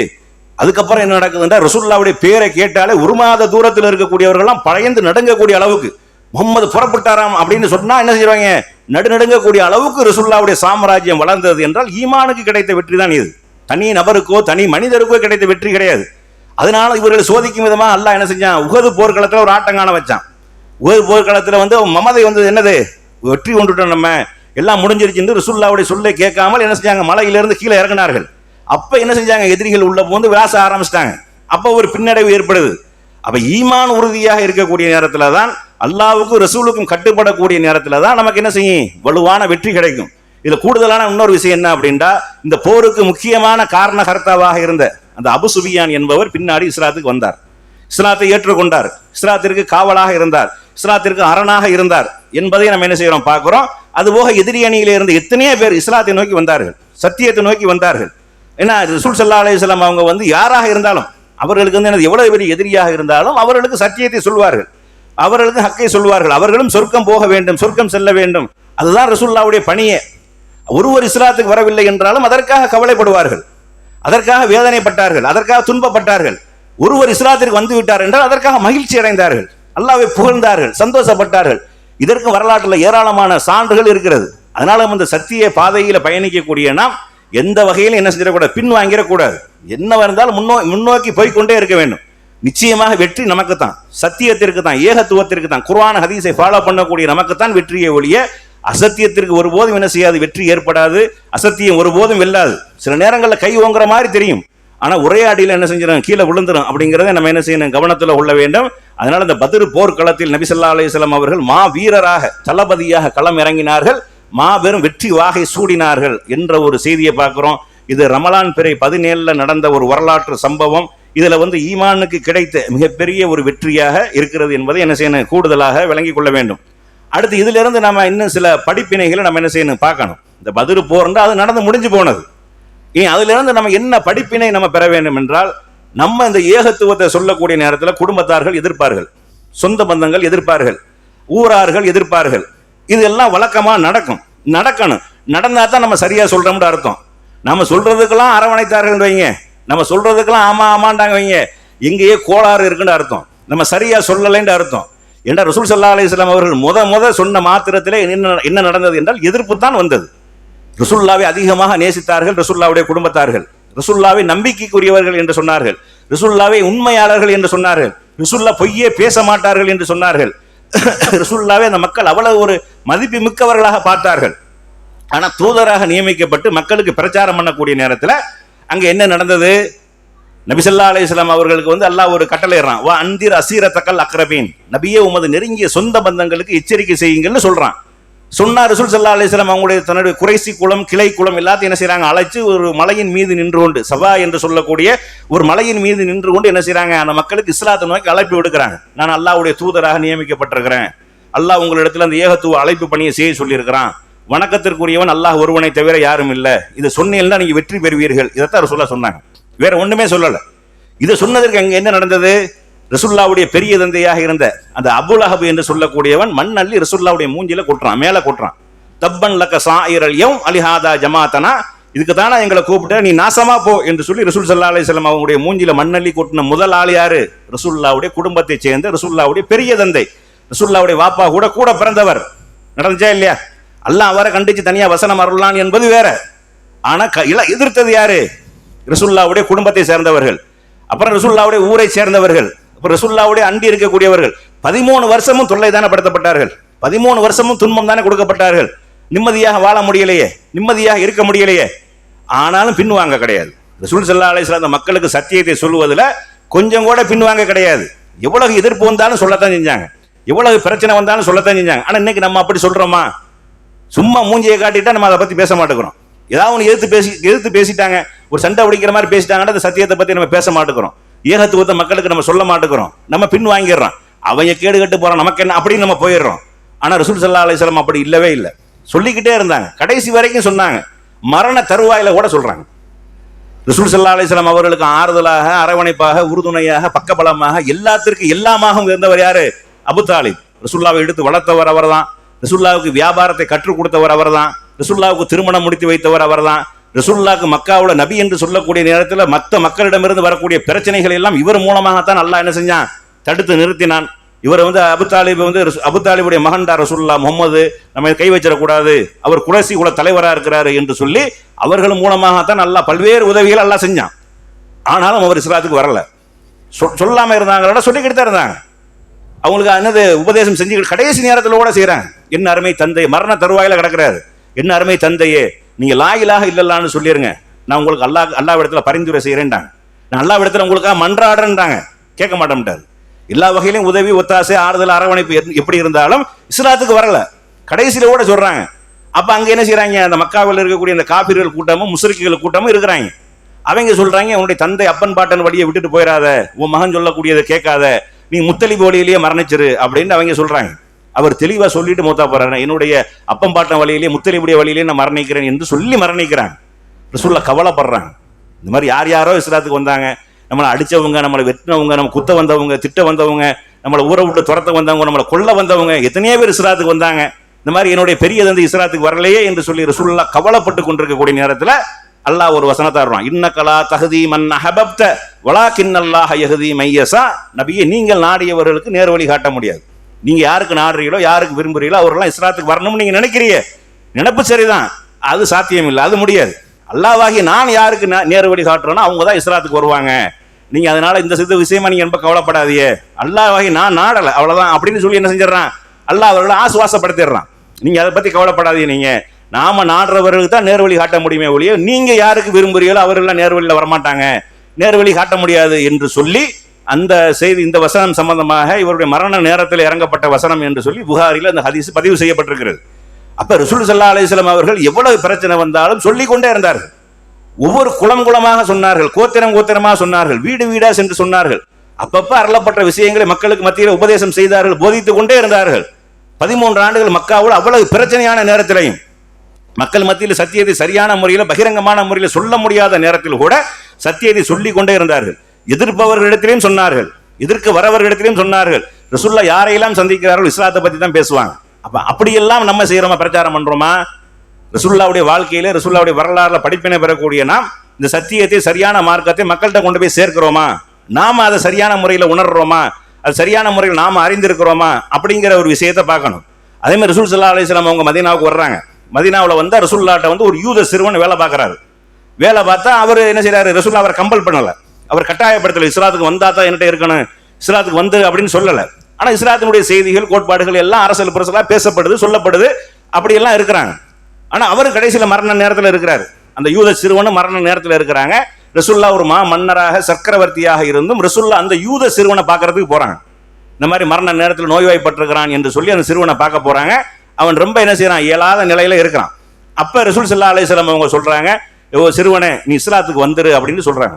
அதுக்கப்புறம் என்ன நடக்குதுன்னா ரசூல்லாவுடைய பேரை கேட்டாலே ஒரு மாத தூரத்தில் இருக்கக்கூடியவர்கள்லாம் பயந்து நடுங்கக்கூடிய அளவுக்கு முகம்மது புறப்பட்டாராம் அப்படின்னு சொன்னால் என்ன செய்வாங்க? நடுநடுங்கக்கூடிய அளவுக்கு ரசுல்லாவுடைய சாம்ராஜ்யம் வளர்ந்தது என்றால் ஈமானுக்கு கிடைத்த வெற்றி தான் இது. தனி நபருக்கோ தனி மனிதருக்கோ கிடைத்த வெற்றி கிடையாது. அதனால இவர்களை சோதிக்கும் விதமாக அல்லாஹ் என்ன செஞ்சான்? உகது போர்க்களத்தில் ஒரு ஆட்டங்கான வச்சான். உகது போர்க்களத்தில் வந்து மமதை வந்து என்னது? வெற்றி கொண்டுட்டோம் நம்ம. எல்லாம் முடிஞ்சிருச்சுன்னு ரசூல்லாவுடைய சொல்லை கேட்காமல் என்ன செஞ்சாங்க? மலையிலிருந்து கீழே இறங்கினார்கள். அப்போ என்ன செஞ்சாங்க? எதிரிகள் உள்ள வந்து விளாச ஆரம்பிச்சிட்டாங்க. அப்போ ஒரு பின்னடைவு ஏற்படுது. அப்போ ஈமான் உறுதியாக இருக்கக்கூடிய நேரத்தில் தான் அல்லாவுக்கும் ரசூலுக்கும் கட்டுப்படக்கூடிய நேரத்தில் தான் நமக்கு என்ன செய்யும்? வலுவான வெற்றி கிடைக்கும். இதில் கூடுதலான இன்னொரு விஷயம் என்ன அப்படின்னா இந்த போருக்கு முக்கியமான காரணகர்த்தாவாக இருந்த அந்த அபு சுபியான் என்பவர் பின்னாடி இஸ்லாத்துக்கு வந்தார். இஸ்லாத்தை ஏற்றுக்கொண்டார். இஸ்லாத்திற்கு காவலாக இருந்தார். இஸ்லாத்திற்கு அரணாக இருந்தார் என்பதை நம்ம என்ன செய்யறோம் பார்க்குறோம். அதுபோக எதிரி அணியில இருந்து எத்தனையோ பேர் இஸ்லாத்தை நோக்கி வந்தார்கள். சத்தியத்தை நோக்கி வந்தார்கள். ஏன்னா ரசூல் சல்லா அலையம் அவங்க வந்து யாராக இருந்தாலும் அவர்களுக்கு வந்து எனது எவ்வளவு பெரிய எதிரியாக இருந்தாலும் அவர்களுக்கு சத்தியத்தை சொல்வார்கள். அவர்களுக்கு ஹக்கை சொல்வார்கள். அவர்களும் சொர்க்கம் போக வேண்டும் சொர்க்கம் செல்ல வேண்டும். அதுதான் ரசூல்லாவுடைய பணியே. ஒருவர் இஸ்லாத்துக்கு வரவில்லை என்றாலும் அதற்காக கவலைப்படுவார்கள். அதற்காக வேதனைப்பட்டார்கள் அதற்காக துன்பப்பட்டார்கள். ஒருவர் இஸ்லாத்திற்கு வந்து விட்டார் என்றால் அதற்காக மகிழ்ச்சி அடைந்தார்கள். அல்லாவை புகழ்ந்தார்கள் சந்தோஷப்பட்டார்கள். இதற்கு வரலாற்றில் ஏராளமான சான்றுகள் இருக்கிறது. அதனால அந்த இந்த சத்திய பாதையில பயணிக்கக்கூடிய நாம் எந்த வகையிலும் என்ன செஞ்சிடக்கூடாது? பின் வாங்கிடக்கூடாது என்ன இருந்தாலும் முன்னோ முன்னோக்கி போய்க்கொண்டே இருக்க வேண்டும். நிச்சயமாக வெற்றி நமக்கு தான் சத்தியத்திற்கு தான் ஏகத்துவத்திற்கு தான் குர்வான ஹதீஸை ஃபாலோ பண்ணக்கூடிய நமக்கு தான் வெற்றியை ஒழிய அசத்தியத்திற்கு ஒருபோதும் என்ன செய்யாது? வெற்றி ஏற்படாது. அசத்தியம் ஒருபோதும் வெல்லாது. சில நேரங்களில் கை ஓங்குற மாதிரி தெரியும். ஆனால் உரையாடியில் என்ன செஞ்சிடும் கீழே விழுந்துடும் அப்படிங்கிறத நம்ம என்ன செய்யணும்? கவனத்தில் கொள்ள வேண்டும். அதனால் இந்த பதிரு போர்க்களத்தில் நபிசல்லா ஸல்லல்லாஹு அவர்கள் மா வீரராக தளபதியாக களம் இறங்கினார்கள். மாபெரும் வெற்றி வாகை சூடினார்கள் என்ற ஒரு செய்தியை பார்க்குறோம். இது ரமலான் பிறை பதினேழில் நடந்த ஒரு வரலாற்று சம்பவம். இதில் வந்து ஈமானுக்கு கிடைத்த மிகப்பெரிய ஒரு வெற்றியாக இருக்கிறது என்பதை என்ன செய்யணும்? கூடுதலாக விளங்கிக் கொள்ள வேண்டும். அடுத்து இதுல இருந்து நம்ம இன்னும் சில படிப்பினைகளை நம்ம என்ன செய்யணும் பார்க்கணும். இந்த பதிரு போர்ன்றா அது நடந்து முடிஞ்சு போனது. ஏன் அதுல இருந்து நம்ம என்ன படிப்பினை நம்ம பெற வேண்டும் என்றால் நம்ம இந்த ஏகத்துவத்தை சொல்லக்கூடிய நேரத்தில் குடும்பத்தார்கள் எதிர்ப்பார்கள். சொந்த பந்தங்கள் எதிர்ப்பார்கள். ஊரார்கள் எதிர்ப்பார்கள். இதெல்லாம் வழக்கமா நடக்கும். நடக்கணும். நடந்தா தான் நம்ம சரியா சொல்றோம்னு அர்த்தம். நம்ம சொல்றதுக்கெல்லாம் அரவணைத்தார்கள் வைங்க. நம்ம சொல்றதுக்கெல்லாம் ஆமா ஆமாண்டாங்க வைங்க. எங்கேயே கோளாறு இருக்குன்னு அர்த்தம். நம்ம சரியா சொல்லலைன்னு அர்த்தம். என்ற ரசூல் சல்லா அலிஸ்லாம் அவர்கள் முத முத சொன்ன மாத்திரத்திலே என்ன என்ன நடந்தது என்றால் எதிர்ப்பு தான் வந்தது. ரசுல்லாவை அதிகமாக நேசித்தார்கள் ரசுல்லாவுடைய குடும்பத்தார்கள். ரசுல்லாவை நம்பிக்கைக்குரியவர்கள் என்று சொன்னார்கள். ரசுல்லாவை உண்மையாளர்கள் என்று சொன்னார்கள். ரசுல்லா பொய்யே பேச மாட்டார்கள் என்று சொன்னார்கள். ரசுல்லாவை அந்த மக்கள் அவ்வளவு ஒரு மதிப்பு மிக்கவர்களாக பார்த்தார்கள். ஆனால் தூதராக நியமிக்கப்பட்டு மக்களுக்கு பிரச்சாரம் பண்ணக்கூடிய நேரத்தில் அங்கே என்ன நடந்தது? நபிசல்லா அலைஹிஸ்ஸலாம் அவர்களுக்கு வந்து அல்லாஹ் ஒரு கட்டளைறான் வா அந்திர் அசீரத்தக்கல் அக்ரபீன். நபியே உமது நெருங்கிய சொந்த பந்தங்களுக்கு எச்சரிக்கை செய்யுங்கள்னு சொல்றான். சொன்னா ரசூல் சல்லா அலிஸ்லாம் அவங்களுடைய தன்னுடைய குறைசி குளம் கிளை குளம் எல்லாத்தையும் என்ன செய்கிறாங்க அழைச்சு ஒரு மலையின் மீது நின்று கொண்டு சபா என்று சொல்லக்கூடிய ஒரு மலையின் மீது நின்று கொண்டு என்ன செய்கிறாங்க அந்த மக்களுக்கு இஸ்லாத்தை நோக்கி அழைப்பு விடுக்கிறாங்க. நான் அல்லாவுடைய தூதராக நியமிக்கப்பட்டிருக்கிறேன். அல்லாஹ் உங்களிடத்தில் அந்த ஏகத்துவ அழைப்பு பணியை செய்ய சொல்லியிருக்கிறான். வணக்கத்திற்குரியவன் அல்லாஹ் ஒருவனை தவிர யாரும் இல்லை. இதை சொன்னீங்கன்னா நீங்க வெற்றி பெறுவீர்கள். இதைத்தான் சொல்ல சொன்னாங்க. வேற ஒண்ணுமே சொல்லல. இதை சொன்னதற்கு அங்க என்ன நடந்தது? ரசுல்லாவுடைய பெரிய தந்தையாக இருந்த அந்த அபுல் அஹபு என்று சொல்லக்கூடியவன் மண் அள்ளி ரசுல்லாவுடைய மூஞ்சில கொட்டுறான் மேல கொட்டுறான். தப்பன் லக்க சாயிரல்யம் அலிஹாதா ஜமாத்தனா இதுக்கு தானே எங்களை கூப்பிட்ட நீ நாசமா போ என்று சொல்லி ரசூல் சல்லா அலிஸ்லாம் அவங்களுடைய மூஞ்சில மண்ணள்ளி கொட்டின முதல் ஆள் யாரு? ரசுல்லாவுடைய குடும்பத்தை சேர்ந்த ரசுல்லாவுடைய பெரிய தந்தை. ரசுல்லாவுடைய வாப்பா கூட கூட பிறந்தவர். நடந்துச்சா இல்லையா? அல்லாஹ் அவரை கண்டிச்சு தனியா வசனம் அருளான் என்பது வேற. ஆனா க- எதிர்த்தது யாரு? ரசுல்லாவுடைய குடும்பத்தை சேர்ந்தவர்கள். அப்புறம் ரசுல்லாவுடைய ஊரை சேர்ந்தவர்கள். அப்புறம் ரசுல்லாவுடைய அண்டி இருக்கக்கூடியவர்கள். பதிமூணு வருஷமும் தொல்லை தானே படுத்தப்பட்டார்கள் பதிமூணு வருஷமும் துன்பம் தானே கொடுக்கப்பட்டார்கள். நிம்மதியாக வாழ முடியலையே. நிம்மதியாக இருக்க முடியலையே. ஆனாலும் பின்வாங்க கிடையாது. ரசூல் சல்லா அலிஸ்லாம் அந்த மக்களுக்கு சத்தியத்தை சொல்லுவதில் கொஞ்சம் கூட பின்வாங்க கிடையாது. எவ்வளவு எதிர்ப்பு வந்தாலும் சொல்லத்தான் செஞ்சாங்க. எவ்வளவு பிரச்சனை வந்தாலும் சொல்லத்தான் செஞ்சாங்க. ஆனால் இன்னைக்கு நம்ம அப்படி சொல்கிறோமா சும்மா மூஞ்சியை காட்டிட்டா நம்ம அதை பற்றி பேச மாட்டேங்கிறோம். ஏதாவது ஒன்று எதிர்த்து பேசி எதிர்த்து பேசிட்டாங்க. ஒரு சண்டை பிடிக்கிற மாதிரி பேசிட்டாங்கன்னா அந்த சத்தியத்தை பத்தி நம்ம பேச மாட்டேங்கிறோம் ஏகத்துவத்தை மக்களுக்கு நம்ம சொல்ல மாட்டேங்கிறோம் நம்ம பின் வாங்கிடுறோம் அவங்க கேடு கட்டு போறோம் நமக்கு என்ன? அப்படின்னு நம்ம போயிடுறோம். ஆனா ரசூல் சல்லா அலிஸ்லாம் அப்படி இல்லவே இல்லை. சொல்லிக்கிட்டே இருந்தாங்க. கடைசி வரைக்கும் சொன்னாங்க. மரண தருவாயில கூட சொல்றாங்க. ரசூல் சல்லா அலிஸ்லாம் அவர்களுக்கு ஆறுதலாக அரவணைப்பாக உறுதுணையாக பக்கபலமாக எல்லாத்திற்கும் எல்லாமாக இருந்தவர் யாரு? அபு தாலிப். ரசுல்லாவை எடுத்து வளர்த்தவர் அவர் தான் ரசுல்லாவுக்கு வியாபாரத்தை கற்றுக் கொடுத்தவர் அவர்தான். ரசுல்லாவுக்கு திருமணம் முடித்து வைத்தவர் அவர்தான். ரசூல்லாக்கு மக்காவோட நபி என்று சொல்லக்கூடிய நேரத்தில் மற்ற மக்களிடமிருந்து வரக்கூடிய பிரச்சனைகள் எல்லாம் இவர் மூலமாகத்தான் அல்லாஹ் என்ன செஞ்சான்? தடுத்து நிறுத்தினான். இவர் வந்து அபு தாலிப் வந்து ரசூ- அபு தாலிபுடைய மகன்டா ரசூல்லா முகமது நம்ம கை வச்சிடக்கூடாது. அவர் குலசி குல தலைவராக இருக்கிறாரு என்று சொல்லி அவர்கள் மூலமாகத்தான் நல்லா பல்வேறு உதவிகள் எல்லாம் செஞ்சான். ஆனாலும் அவர் இஸ்லாத்துக்கு வரல. சொ- சொல்லாமல் இருந்தாங்களா சொல்லிக்கிட்டு தான் இருந்தாங்க. அவங்களுக்கு என்னது உபதேசம் செஞ்சு கடைசி நேரத்தில் கூட செய்கிறாங்க என்ன அருமை தந்தை மரண தருவாயில் கிடக்கிறாரு. என்ன அருமை தந்தையே நீங்க லாயிலாக இல்லல்லான்னு சொல்லிடுங்க நான் உங்களுக்கு அல்லாஹ் அல்லாஹ் இடத்துல பரிந்துரை செய்கிறேன்டாங்க நான் அல்லா இடத்துல உங்களுக்காக மன்றாடுறேன்டாங்க. கேட்க மாட்டேன்ட்டார். எல்லா வகையிலும் உதவி ஒத்தாசை ஆறுதல் அரவணைப்பு எத்- எப்படி இருந்தாலும் இஸ்லாத்துக்கு வரல. கடைசியில கூட சொல்றாங்க. அப்போ அங்கே என்ன செய்கிறாங்க அந்த மக்காவில் இருக்கக்கூடிய அந்த காபிர்கள் கூட்டமும் முஸ்ரிக்குகள் கூட்டமும் இருக்கிறாங்க. அவங்க சொல்கிறாங்க உன்னுடைய தந்தை அப்பன் பாட்டன் வழியை விட்டுட்டு போயிடாத. உன் மகன் சொல்லக்கூடியதை கேட்காத. நீ முத்தலிப் வழியிலேயே மரணிச்சிரு. அப்படின்னு அவங்க சொல்கிறாங்க அவர் தெளிவாக சொல்லிட்டு மூத்தா போறாரு என்னுடைய அப்பம் பாட்டம் வழியிலேயே முத்தலிபுடைய வழியிலே நான் மரணிக்கிறேன் என்று சொல்லி மரணிக்கிறாங்க. ரசூல்லா கவலைப்படுறாங்க. இந்த மாதிரி யார் யாரோ இஸ்லாத்துக்கு வந்தாங்க. நம்மளை அடித்தவங்க நம்மளை வெட்டினவங்க நம்ம குத்த வந்தவங்க திட்ட வந்தவங்க நம்மளை ஊரை விட்டு துரத்த வந்தவங்க நம்மளை கொல்ல வந்தவங்க எத்தனையோ பேர் இஸ்லாத்துக்கு வந்தாங்க. இந்த மாதிரி என்னுடைய பெரிய தந்தை இஸ்லாத்துக்கு வரலையே என்று சொல்லி ரசூல்லா கவலைப்பட்டு கொண்டிருக்கக்கூடிய நேரத்தில் அல்லாஹ் ஒரு வசனத்தை வருவான் இன்னக்கலா தகுதி மன் அஹபப்த வலாக்கின் அல்லாஹ் யகுதி மையசா. நபியை நீங்கள் நாடியவர்களுக்கு நேர் வழி காட்ட முடியாது. நீங்க யாருக்கு நாடுறீங்களோ யாருக்கு விரும்புறீங்களோ அவரெல்லாம் இஸ்லாத்துக்கு வரணும்னு நீங்க நினைக்கிறீங்க. நினப்பு சரிதான். அது சாத்தியம் இல்லை அது முடியாது. அல்லாவாகி நான் யாருக்கு நே- நேரு வழி அவங்க தான் இஸ்லாத்துக்கு வருவாங்க. நீங்க அதனால இந்த சித்த விஷயமா நீங்க ரொம்ப கவலைப்படாதீங்க. அல்லாவாகி நான் நாடலை அவ்வளவுதான். அப்படின்னு சொல்லி என்ன செஞ்சிடறான்? அல்லாஹ் அவர்களை ஆசுவாசப்படுத்திடுறான். நீங்க அதை பத்தி கவலைப்படாதீங்க நீங்க. நாம நாடுறவர்களுக்கு தான் நேர்வழி காட்ட முடியுமே ஒழிய நீங்க யாருக்கு விரும்புறீங்களோ அவர்கள்லாம் நேர்வழியில் வரமாட்டாங்க. நேர்வழி காட்ட முடியாது என்று சொல்லி அந்த செய்தி இந்த வசனம் சம்பந்தமாக இவருடைய மரண நேரத்தில் இறங்கப்பட்ட வசனம் என்று சொல்லி புகாரில் அந்த ஹதீஸ் பதிவு செய்யப்பட்டிருக்கிறது. அப்ப ரசூல் சல்லா அலிஸ்லாம் அவர்கள் எவ்வளவு பிரச்சனை வந்தாலும் சொல்லிக் கொண்டே இருந்தார்கள். ஒவ்வொரு குளம் குளமாக சொன்னார்கள் கோத்திரம் கோத்திரமாக சொன்னார்கள் வீடு வீடா சென்று சொன்னார்கள். அப்பப்ப அருளப்பட்ட விஷயங்களை மக்களுக்கு மத்தியில் உபதேசம் செய்தார்கள் போதித்துக் கொண்டே இருந்தார்கள். பதிமூன்று ஆண்டுகள் மக்காவோடு அவ்வளவு பிரச்சனையான நேரத்திலையும் மக்கள் மத்தியில் சத்தியத்தை சரியான முறையில் பகிரங்கமான முறையில் சொல்ல முடியாத நேரத்தில் கூட சத்தியத்தை சொல்லிக் கொண்டே இருந்தார்கள். எதிர்ப்பவர்களிடத்திலையும் சொன்னார்கள். எதிர்க்க வரவர்களிடத்திலையும் சொன்னார்கள். ரசுல்லா யாரையெல்லாம் சந்திக்கிறார்கள் இஸ்லாத்தை பத்தி தான் பேசுவாங்க. அப்ப அப்படியெல்லாம் நம்ம செய்யறோமா பிரச்சாரம் பண்றோமா? ரசுல்லாவுடைய வாழ்க்கையில ரசுல்லாவுடைய வரலாறுல படிப்பினை பெறக்கூடிய நாம் இந்த சத்தியத்தை சரியான மார்க்கத்தை மக்கள்கிட்ட கொண்டு போய் சேர்க்கிறோமா? நாம அதை சரியான முறையில் உணர்றோமா? அது சரியான முறையில் நாம அறிந்திருக்கிறோமா? அப்படிங்கிற ஒரு விஷயத்தை பார்க்கணும். அதே மாதிரி ரசூல் சல்லா அலிஸ்லாம் அவங்க மதீனாவுக்கு வர்றாங்க. மதீனாவில் வந்து ரசூல்லாட்ட வந்து ஒரு யூத சிறுவன் வேலை பார்க்கறாரு. வேலை பார்த்தா அவர் என்ன செய்கிறாரு ரசூல்லா அவரை கம்பல் பண்ணலை. அவர் கட்டாயப்படுத்தல இஸ்லாத்துக்கு வந்தா தான் என்கிட்ட இருக்கணும் இஸ்லாத்துக்கு வந்து அப்படின்னு சொல்லல. ஆனா இஸ்லாத்தினுடைய செய்திகள் கோட்பாடுகள் எல்லாம் அரசல் புரசலா பேசப்படுது சொல்லப்படுது அப்படியெல்லாம் இருக்கிறாங்க. ஆனா அவர் கடைசியில மரண நேரத்தில் இருக்கிறாரு. அந்த யூத சிறுவனும் மரண நேரத்தில் இருக்கிறாங்க. ரசுல்லா ஒரு மா மன்னராக சக்கரவர்த்தியாக இருந்தும் ரசுல்லா அந்த யூத சிறுவனை பார்க்கறதுக்கு போறாங்க. இந்த மாதிரி மரண நேரத்தில் நோய்வாய்ப்பட்டிருக்கிறான் என்று சொல்லி அந்த சிறுவனை பார்க்க போறாங்க. அவன் ரொம்ப என்ன செய்யறான்? இயலாத நிலையில இருக்கிறான். அப்ப ரசூல் சல்லா அலையம் அவங்க சொல்றாங்க ஓ சிறுவனே நீ இஸ்லாத்துக்கு வந்துரு அப்படின்னு சொல்றாங்க.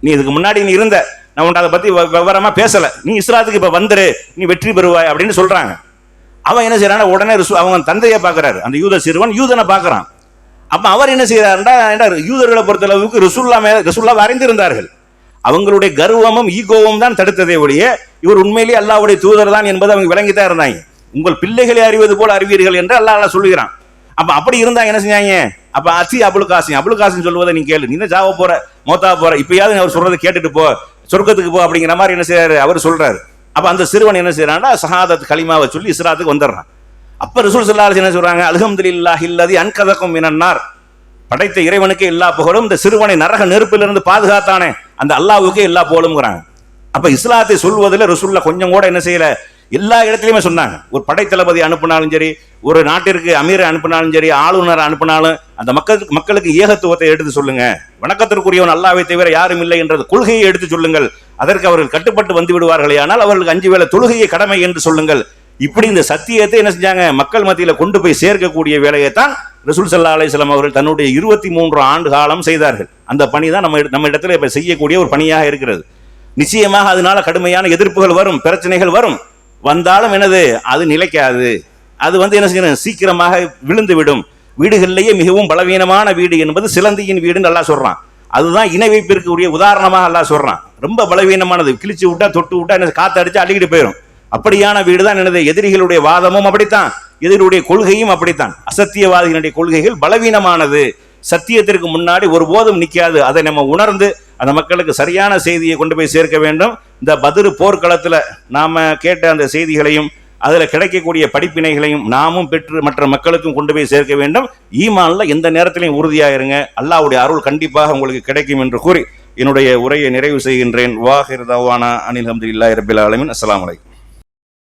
நீ இதுக்கு முன்னாடி நீ இருந்த. நான் உன்ட்ட அதை பத்தி வ- விவரமா பேசல. நீ இஸ்ராத்துக்கு இப்ப வந்துரு. நீ வெற்றி பெறுவாய் அப்படின்னு சொல்றாங்க. அவன் என்ன செய்யறான் உடனே ரசூ- அவன் தந்தையை பார்க்கறாரு அந்த யூத சிறுவன் யூதனை பார்க்குறான் அப்போ அவர் என்ன செய்யறாருன்னா ஏன்டா யூதர்களை பொறுத்தளவுக்கு ரசுல்லா மேல ரிசுல்லா வரைந்திருந்தார்கள் அவங்களுடைய கர்வமும் ஈகோவும் தான் தடுத்ததே ஒழிய இவர் உண்மையிலேயே அல்லாவுடைய தூதர் தான் என்பது அவங்க விளங்கித்தான் இருந்தாங்க. உங்கள் பிள்ளைகளை அறிவது போல் அறிவீர்கள் என்று அல்லா அல்லா சொல்லுகிறான். அப்போ அப்படி இருந்தாங்க என்ன செஞ்சாங்க? அப்ப அசி அபுல் காசிம் அபுல் காசிம் சொல்வதை நீ கேளு. நீ தான் ஜாவ போற மோத்தா போற இப்பயாவது அவர் சொல்றதை கேட்டுட்டு போ. சொர்க்கத்துக்கு போ அப்படிங்கிற மாதிரி என்ன செய்யறாரு அவர் சொல்றாரு. அப்ப அந்த சிறுவன் என்ன செய்யறான்னா சஹாதத் கலிமாவை சொல்லி இஸ்லாத்துக்கு வந்துடுறான். அப்ப ரிசூல் ஸல்லல்லாஹு என்ன சொல்றாங்க? அல்ஹம்துலில்லாஹி இல்லதி அன்கதக்கும் மினன்னார் படைத்த இறைவனுக்கு எல்லா புகழும் இந்த சிறுவனை நரக நெருப்பிலிருந்து பாதுகாத்தானே அந்த அல்லாஹ்வுக்கே எல்லா புகழும்ங்கிறாங்க. அப்ப இஸ்லாத்தை சொல்வதில் ரசூல்ல கொஞ்சம் கூட என்ன செய்யல எல்லா இடத்துலையுமே சொன்னாங்க. ஒரு படைத்தளபதி அனுப்பினாலும் சரி ஒரு நாட்டிற்கு அமீரை அனுப்பினாலும் சரி ஆளுநரை அனுப்பினாலும் அந்த மக்களுக்கு மக்களுக்கு ஏகத்துவத்தை எடுத்து சொல்லுங்க. வணக்கத்திற்குரியவன் அல்லாவை தவிர யாரும் இல்லை என்ற கொள்கையை எடுத்து சொல்லுங்கள். அதற்கு அவர்கள் கட்டுப்பட்டு வந்து விடுவார்களே ஆனால் அவர்களுக்கு அஞ்சு வேளை தொழுகையை கடமை என்று சொல்லுங்கள். இப்படி இந்த சத்தியத்தை என்ன செஞ்சாங்க? மக்கள் மத்தியில் கொண்டு போய் சேர்க்கக்கூடிய வேலையை தான் ரசூல் சல்லா அலிஸ்லாம் அவர்கள் தன்னுடைய இருபத்தி மூன்று ஆண்டு காலம் செய்தார்கள். அந்த பணி தான் நம்ம நம்ம இடத்துல இப்போ செய்யக்கூடிய ஒரு பணியாக இருக்கிறது. நிச்சயமாக அதனால கடுமையான எதிர்ப்புகள் வரும் பிரச்சனைகள் வரும். வந்தாலும் என்னது? அது நிலைக்காது. அது வந்து என்ன செய்யணும்? சீக்கிரமாக விழுந்து விடும் வீடுகளிலேயே மிகவும் பலவீனமான வீடு என்பது சிலந்தியின் வீடுன்னு நல்லா சொல்கிறான் அதுதான் இணை வைப்பிற்குரிய உதாரணமாக எல்லாம் சொல்கிறான் ரொம்ப பலவீனமானது. கிழிச்சு விட்டா தொட்டு விட்டா என்ன காற்று அடிச்சு அழுகிட்டு போயிடும். அப்படியான வீடு தான் எனது எதிரிகளுடைய வாதமும் அப்படித்தான். எதிரியுடைய கொள்கையும் அப்படித்தான். அசத்தியவாதிகளுடைய கொள்கைகள் பலவீனமானது. சத்தியத்திற்கு முன்னாடி ஒருபோதும் நிற்காது அதை நம்ம உணர்ந்து அந்த மக்களுக்கு சரியான செய்தியை கொண்டு போய் சேர்க்க வேண்டும். இந்த பதிரு போர்க்களத்தில் நாம் கேட்ட அந்த செய்திகளையும் அதில் கிடைக்கக்கூடிய படிப்பினைகளையும் நாமும் பெற்று மற்ற மக்களுக்கும் கொண்டு போய் சேர்க்க வேண்டும். ஈமான்ல எந்த நேரத்திலையும் உறுதியாயிருங்க. அல்லாவுடைய அல்லாஹ்வுடைய அருள் கண்டிப்பாக உங்களுக்கு கிடைக்கும் என்று கூறி என்னுடைய உரையை நிறைவு செய்கின்றேன். வாஹிர் தவானா அனில் அஹமதுல்லாஹி ரபில் ஆலமின். அஸ்லாம் வலைக்கம்